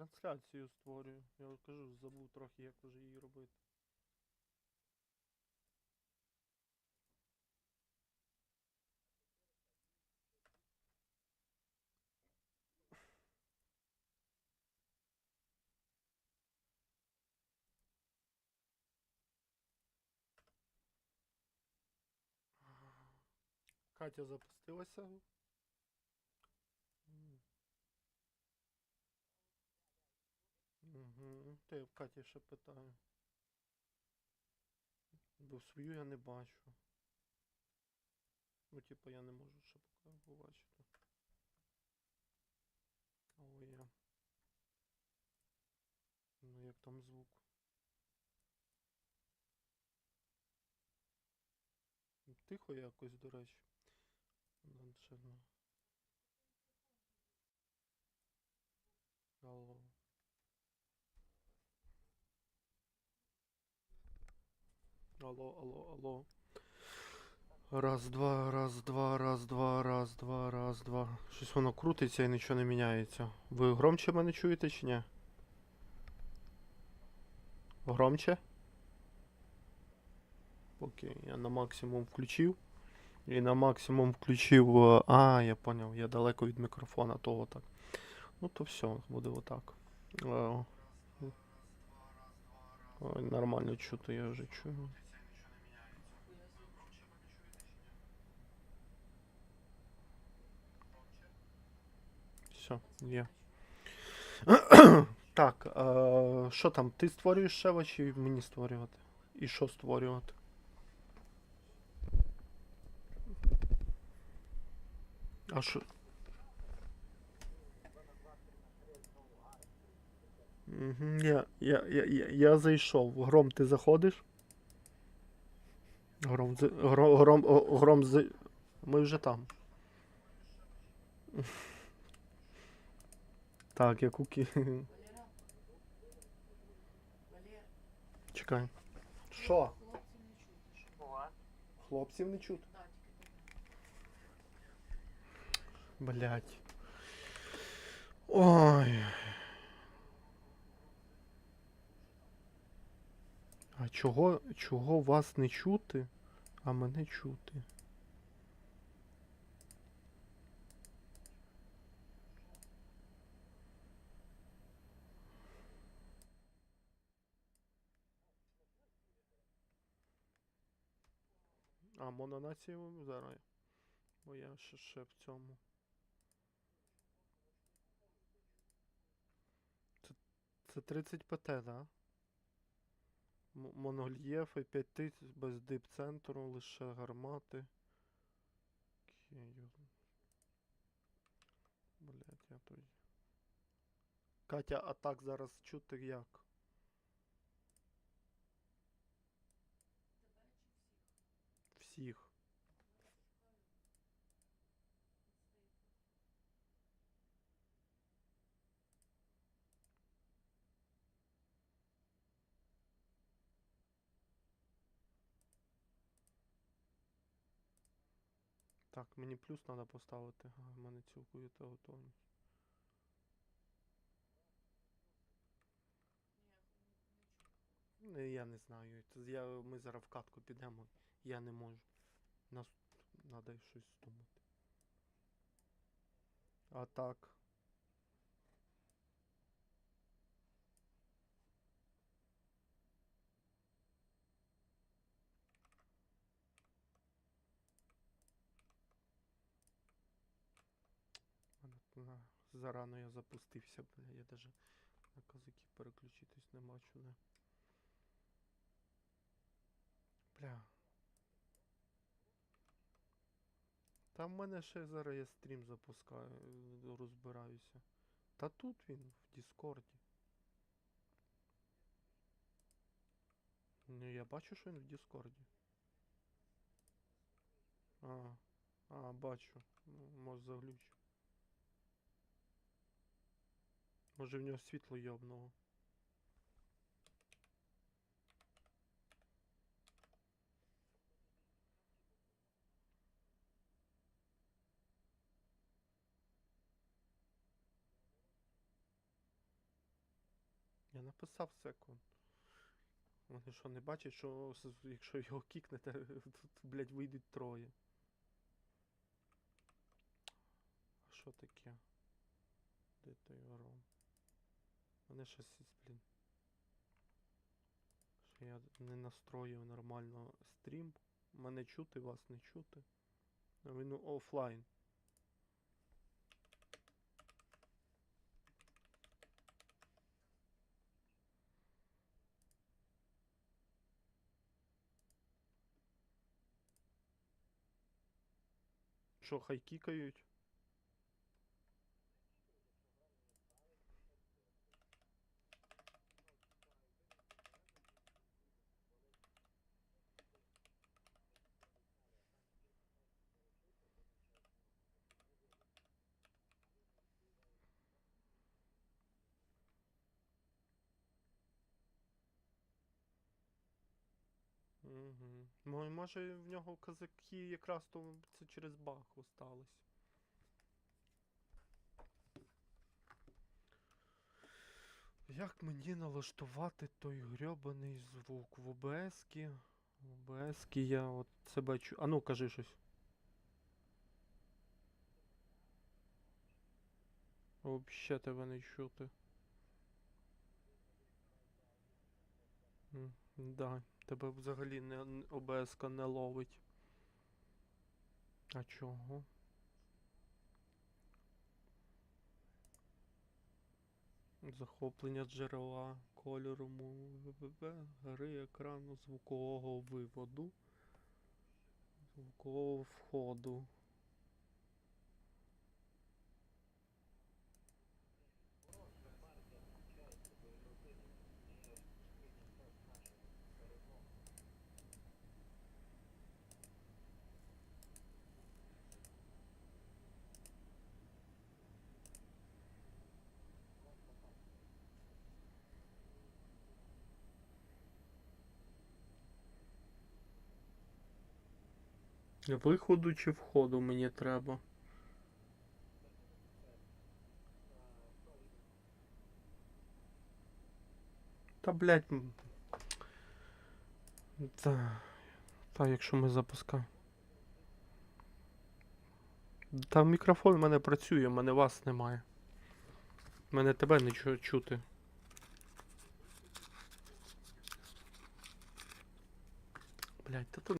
Трансляцію створюю. Я кажу, забув трохи, як вже її робити. Катя запустилася. Угу. Та я в Каті ще питаю. Бо свою я не бачу. Ну, типу, я не можу ще поки побачити. О, я. Ну, як там звук? Тихо якось, до речі. Ну, ще, ну. Алло. Алло, алло, алло. Раз, два, раз, два, раз, два, раз, два, раз, два. Щось воно крутиться і нічого не міняється. Ви громче мене чуєте чи ні? Громче? Окей, я на максимум включив. І на максимум включив. е, А, я поняв, я далеко від мікрофона, того так. Ну то все, буде отак. Е, Ой, нормально чути, я вже чую. Все, є. Так, е, що там? Ти створюєш Шева чи мені створювати? І що створювати? А що? Я, я, я, я, я зайшов. Гром, ти заходиш? Гром, гром, гром, гром. Ми вже там. Так, я куки. Чекай. Що? хлопців не чути. Блять. Ой. А чого, чого вас не чути, а мене чути? А, мононацію зараз. Бо я ще, ще в цьому. Це, це 30 ПТ, да? М- Монольєфи 5000 без дип-центру, лише гармати. Окей. Блять, я той. Катя, а так зараз чути як? Всіх. Так, мені плюс треба поставити. А, в мене цілкуєте готовність. Не, я не знаю. Я, ми зараз в катку підемо. Я не можу. Нас треба щось думати. А так. Зарано я запустився, бля, я даже на казаки переключитись не бачу, не. Бля. Та в мене ще зараз я стрім запускаю, е, розбираюся. Та тут він, в Діскорді. Ну я бачу, що він в Діскорді. А, а, бачу. Ну, Може заглючив. Може в нього світло йобнуло. написав секунд. Вони що, не бачать, що якщо його кікнете, тут, блядь, вийдуть троє. А що таке? Де той гром? Мене щось, блін. Що я не настроїв нормально стрім. Мене чути, вас не чути. Він офлайн. Що, хай кікають? Угу. Може в нього казаки якраз то це через баг осталось. Як мені налаштувати той грьобаний звук в ОБС-ки? В ОБС-ки я от себе чу. А ну кажи щось. Вообще тебе не чути. М, Да, тебе взагалі не, ОБС-ка не ловить. А чого? Захоплення джерела кольору ВВВ, гри екрану звукового виводу, звукового входу. Виходу чи входу мені треба? Та блять. Та. Та якщо ми запускаємо. Та мікрофон в мене працює, в мене вас немає. В мене тебе не чути. Блять, та тут